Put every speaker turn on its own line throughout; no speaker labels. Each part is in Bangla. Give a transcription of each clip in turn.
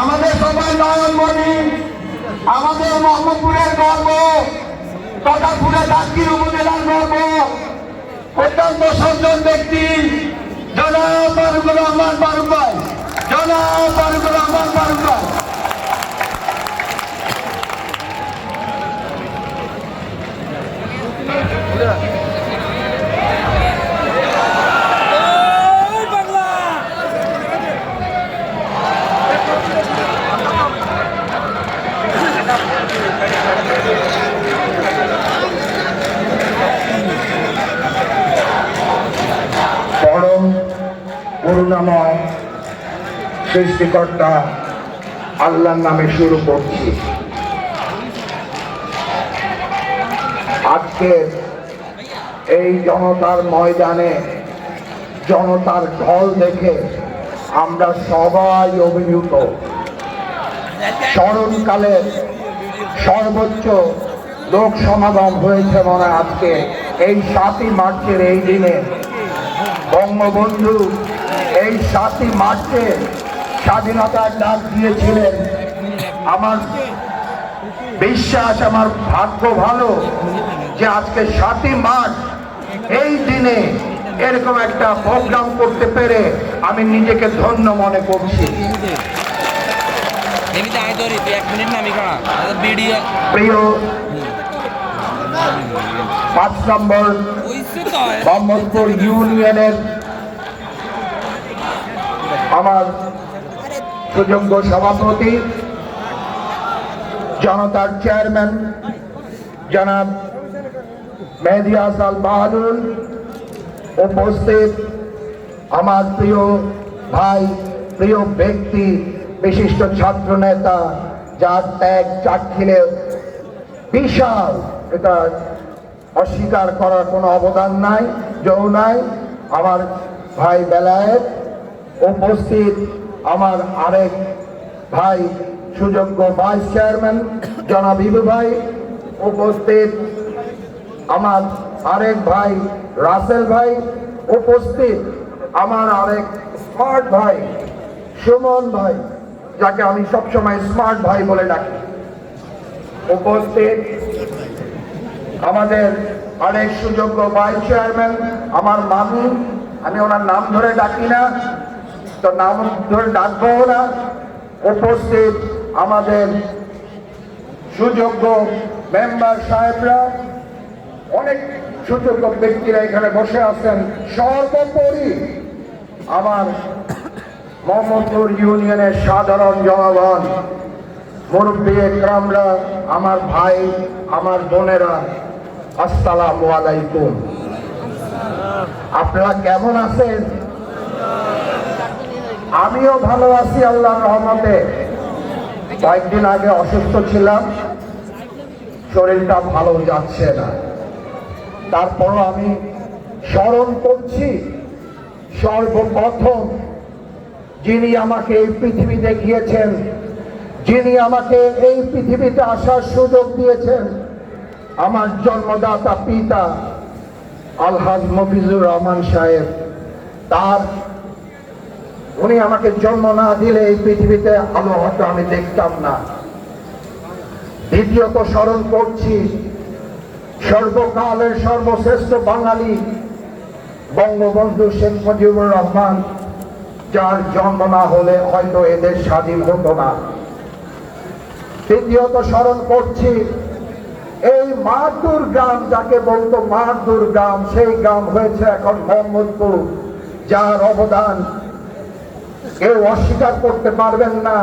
আমাদের সবাই নয়নমণি আমাদের মোহাম্মদপুরের গর্ব, তথাপুরে দাসগির উপজেলার গর্ব। অত্যন্ত সজ্জন ব্যক্তি, জনাব ফারুকুর রহমান ফারুক ভাই জনাব ফারুকুর রহমান ফারুক ভাই
করুণাময় সৃষ্টিকর্তা আল্লাহর নামে শুরু করছি। আজকে এই জনতার ময়দানে, জনতার ঢল দেখে আমরা সবাই অভিভূত। স্মরণকালের সর্বোচ্চ লোক সমাগম হয়েছে মনে আজকে। এই সাতই মার্চের এই দিনে বঙ্গবন্ধু এই সাতই মার্চে স্বাধীনতার ডাক দিয়েছিলেন। আমার বিশ্বাস আমার ভাগ্য ভালো যে আজকে সাতই মার্চ এই দিনে এরকম একটা প্রোগ্রাম করতে পেরে আমি নিজেকে ধন্য মনে করছি। প্রিয় পাঁচ নম্বর মোহাম্মদপুর ইউনিয়নের আমার সুযোগ্য সভাপতি, জনতার চেয়ারম্যান, জনাব মেহেদি হাসান বাহাদুর উপস্থিত আমার প্রিয় ভাই, প্রিয় ব্যক্তি, বিশিষ্ট ছাত্র নেতা, যার ত্যাগ চাক্ষিলে বিশাল, এটা অস্বীকার করার কোনো অবদান নাই যৌ নাই। আমার ভাই বেলায়েত উপস্থিত আমার আরেক ভাই, সুযোগ্য ভাইস চেয়ারম্যান, জনাব ইবু ভাই। উপস্থিত আমার আরেক ভাই, রাসেল ভাই। উপস্থিত আমার আরেক স্মার্ট ভাই, সুমন ভাই, যাকে আমি সবসময় স্মার্ট ভাই বলে ডাকি। উপস্থিত আমাদের অনেক সুযোগ্য ভাইস চেয়ারম্যান, আমার মামি। আমি ওনার নাম ধরে ডাকি না। তো নাম ধরে ডাকবো না। উপস্থিত আমাদের সুযোগ্য মেম্বার সাহেবরা, অনেক সুযোগ্য ব্যক্তিরা এখানে বসে আছেন। সর্বোপরি আমার মোহাম্মদপুর ইউনিয়নের সাধারণ জনগণ, মুরব্বী একরামরা, আমার ভাই, আমার বোনেরা, আসসালামু আলাইকুম। আপনারা কেমন আছেন? আমিও ভালো আছি আল্লাহর রহমতে। কয়েকদিন আগে অসুস্থ ছিলাম। শরীরটা ভালো যাচ্ছে না। তারপরও আমি স্মরণ করছি, সর্বপ্রথম যিনি আমাকে এই পৃথিবী দেখিয়েছেন, যিনি আমাকে এই পৃথিবীতে আসার সুযোগ দিয়েছেন, আমার জন্মদাতা পিতা আলহাজ মফিজুর রহমান সাহেব, তার উনি আমাকে জন্ম না দিলে এই পৃথিবীতে আলো হয়তো আমি দেখতাম না। দ্বিতীয়ত স্মরণ করছি, সর্বকালের সর্বশ্রেষ্ঠ বাঙালি বঙ্গবন্ধু শেখ মুজিবুর রহমান, যার জন্ম না হলে হয়তো এদের স্বাধীন হতো না। তৃতীয়ত স্মরণ করছি, এই মারদুর গ্রাম যাকে বলতো মারদুর গ্রাম, সেই গ্রাম হয়েছে এখন মোহাম্মদপুর, যার অবদান কেউ অস্বীকার করতে পারবেন না।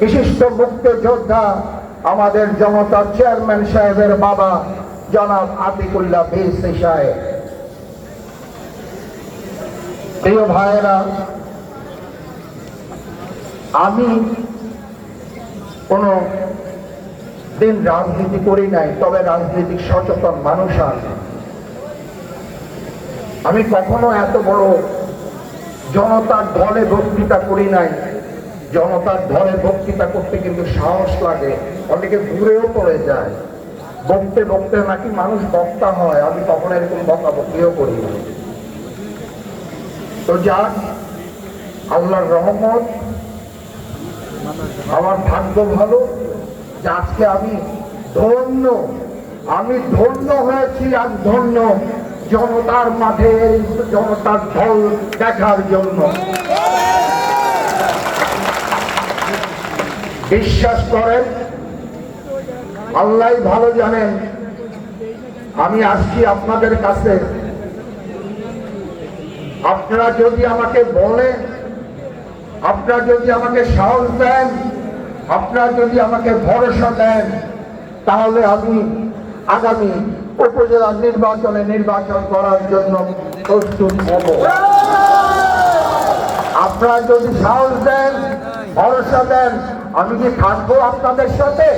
বিশিষ্ট মুক্তিযোদ্ধা আমাদের জনতার চেয়ারম্যান সাহেবের বাবা, জনাব আতিকুল্লাহ বেসি সাহেব। প্রিয় ভাইয়েরা, আমি কোনো দিন রাজনীতি করি নাই, তবে রাজনীতিক সচেতন মানুষ আমি কখনো এত বড় জনতার দলে বক্তৃতা করি নাই। জনতার দলে বক্তৃতা করতে কিন্তু সাহস লাগে, অনেকে দূরেও পড়ে যায়। বকতে বকতে নাকি মানুষ বক্তা হয়, আমি কখনো এরকম বকা বকিও করি না তো যাক, আল্লাহর রহমত, আমার ভাগ্য ভালো, যে আজকে আমি ধন্য আমি ধন্য হয়েছি আজ ধন্য। জনতার মাঠে জনতার ঢল দেখার জন্য। বিশ্বাস করেন আল্লাহ ভালো জানেন। আমি আসছি আপনাদের কাছে। আপনারা যদি আমাকে বলেন, আপনারা যদি আমাকে সাহস দেন, আপনারা যদি আমাকে ভরসা দেন, তাহলে আমি আগামী উপজেলা নির্বাচনে নির্বাচন করার জন্য প্রস্তুত হব আপনারা যদি সাহস দেন, ভরসা দেন, আমি কি থাকব আপনাদের সাথে?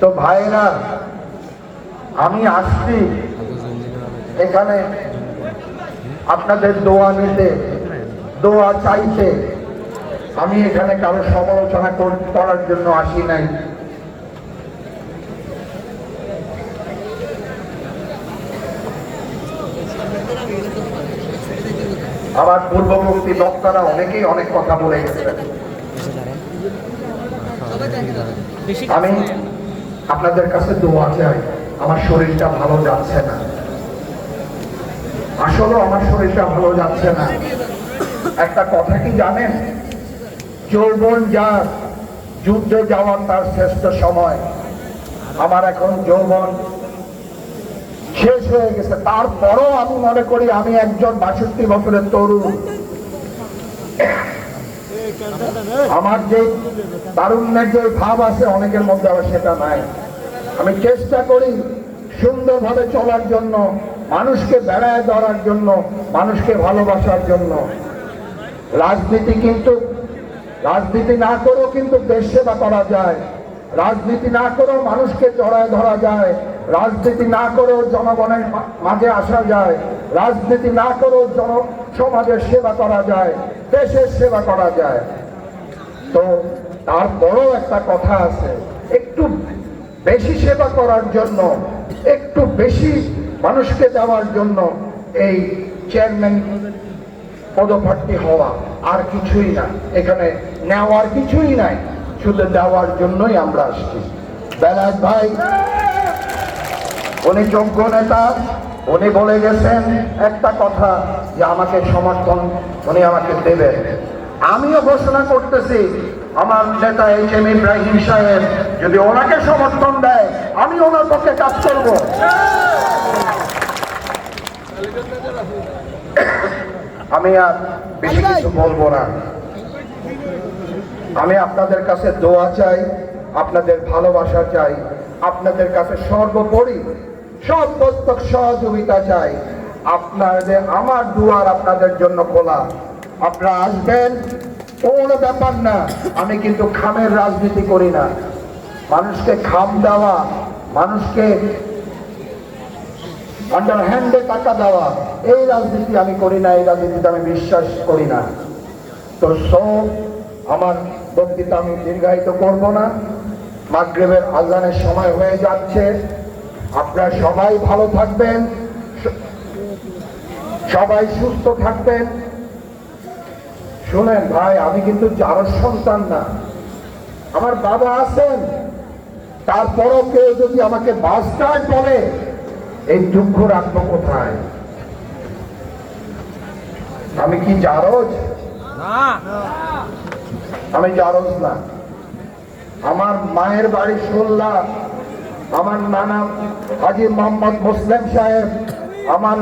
তো ভাইরা আমি আসছি এখানে। আপনাদের দোয়া নিতে, দোয়া চাইতে। আমি এখানে কারও সমালোচনা করার জন্য আসি নাই। আমার পূর্ববর্তী বক্তারা অনেকেই অনেক কথা বলে গেছেন। আমি আপনাদের কাছে দোয়া চাই, আমার শরীরটা ভালো যাচ্ছে না। আসলে আমার শরীরটা ভালো যাচ্ছে না। একটা কথা কি জানেন? যৌবন যার যুদ্ধ যাওয়ার তার শ্রেষ্ঠ সময়। আমার এখন যৌবন শেষ হয়ে গেছে। তারপরও আমি মনে করি আমি একজন বাষট্টি বছরের তরুণ। আমার যে তারুণ্যের যে ভাব আছে, অনেকের মধ্যে আবার সেটা নাই। আমি চেষ্টা করি সুন্দরভাবে চলার জন্য, মানুষকে বেড়ায় ধরার জন্য, মানুষকে ভালোবাসার জন্য। রাজনীতি কিন্তু রাজনীতি না করেও কিন্তু দেশ সেবা করা যায়। রাজনীতি না করেও মানুষকে জড়ায় ধরা যায়। রাজনীতি না করেও জনগণের মাঝে আসা যায়। রাজনীতি না করেও জন সমাজের সেবা করা যায় দেশের সেবা করা যায়। তো তার বড় একটা কথা আছে, একটু বেশি সেবা করার জন্য, একটু বেশি মানুষকে দেওয়ার জন্য এই চেয়ারম্যান পদপ্রার্থী হওয়া আর কিছুই না। এখানে নেওয়ার কিছুই নাই। শুধু দেওয়ার জন্যই আমরা আসছি। বেলায় ভাই উনি যোগ্য নেতা উনি বলে গেছেন একটা কথা যে আমাকে সমর্থন উনি আমাকে দেবেন। আমিও ঘোষণা করতেছি আমার নেতা এইচ এম ইব্রাহিম সাহেব যদি ওনাকে সমর্থন দেয় আমি ওনার পক্ষে কাজ করব। আমি আর বেশি কিছু বলব না। আমি আপনাদের কাছে দোয়া চাই, আপনাদের ভালোবাসা চাই, আপনাদের কাছে সর্বোপরি সর্বোত্তক সহযোগিতা চাই। আপনাদের আমার দুয়ার আপনাদের জন্য খোলা। আপনারা আসবেন, কোনো ব্যাপার না, আমি কিন্তু খামের রাজনীতি করি না। মানুষকে খাম দেওয়া, মানুষকে আন্ডার হ্যান্ডে টাকা দেওয়া, এই রাজনীতি আমি করি না, এই রাজনীতিতে আমি বিশ্বাস করি না। তো সব আমার বক্তৃতা আমি দীর্ঘায়িত করব না। মাগরেবের আজানের সময় হয়ে যাচ্ছে। আপনারা সবাই ভালো থাকবেন সবাই সুস্থ থাকবেন। শুনেন ভাই, আমি কিন্তু যার সন্তান না। আমার বাবা আছেন, তারপরও কেউ যদি আমাকে বাস্টার্ড বলে, এই দুঃখ রাখব কোথায়? আমি কি জারজ
না।
আমি জারজ না। আমার মায়ের বাড়ি শুনলা। আমার নানা হাজি মোহাম্মদ মুসলিম সাহেব। আমার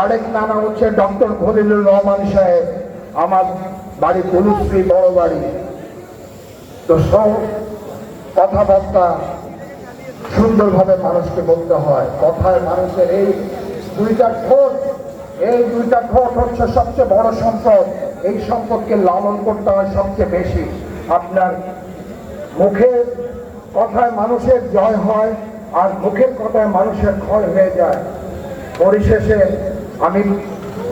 আরেক নানা হচ্ছে ডক্টর খলিলুর রহমান সাহেব। আমার বাড়ি পুলুশ্রী বড় বাড়ি। তো সব কথাবার্তা সুন্দরভাবে মানুষকে বলতে হয়। কথায় মানুষের এই দুইটা ঠোঁট, এই দুইটা ঠোঁট হচ্ছে সবচেয়ে বড় সম্পদ। এই সম্পদকে লালন করতে হয় সবচেয়ে বেশি। আপনার মুখের কথায় মানুষের জয় হয়, আর মুখের কথায় মানুষের ক্ষয় হয়ে যায়। পরিশেষে আমি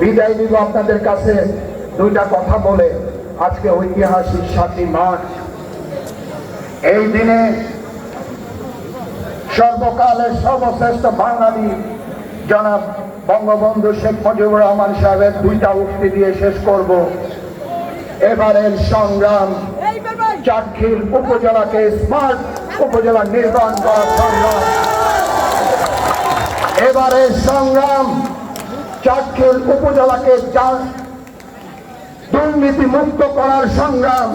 বিদায় দিব আপনাদের কাছে দুইটা কথা বলে। আজকে ঐতিহাসিক সাতই মার্চ। এই দিনে সর্বকালের সর্বশ্রেষ্ঠ বাঙালি জনাব বঙ্গবন্ধু শেখ মুজিবুর রহমান সাহেবের দুইটা উক্তি দিয়ে শেষ করব। এবারের সংগ্রাম চাটখিল উপজেলাকে স্মার্ট উপজেলা নির্মাণ করার সংগ্রাম। এবারের সংগ্রাম চাটখিল উপজেলাকে দুর্নীতি মুক্ত করার সংগ্রাম।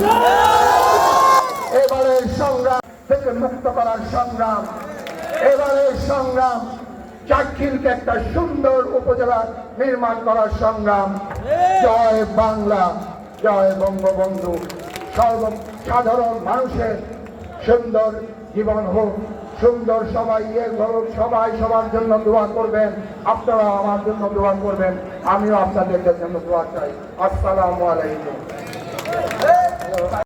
এবারের সংগ্রাম থেকে মুক্ত করার সংগ্রাম। এবারের সংগ্রাম চাটখিলকে একটা সুন্দর উপজেলা নির্মাণ করার সংগ্রাম। জয় বাংলা, জয় বঙ্গবন্ধু। সর্ব সাধারণ মানুষের সুন্দর জীবন হোক। সুন্দর সবাই হোক সবাই সবার জন্য দোয়া করবেন। আপনারা আমার জন্য দোয়া করবেন। আমিও আপনাদের জন্য দোয়া চাই। আসসালামু আলাইকুম।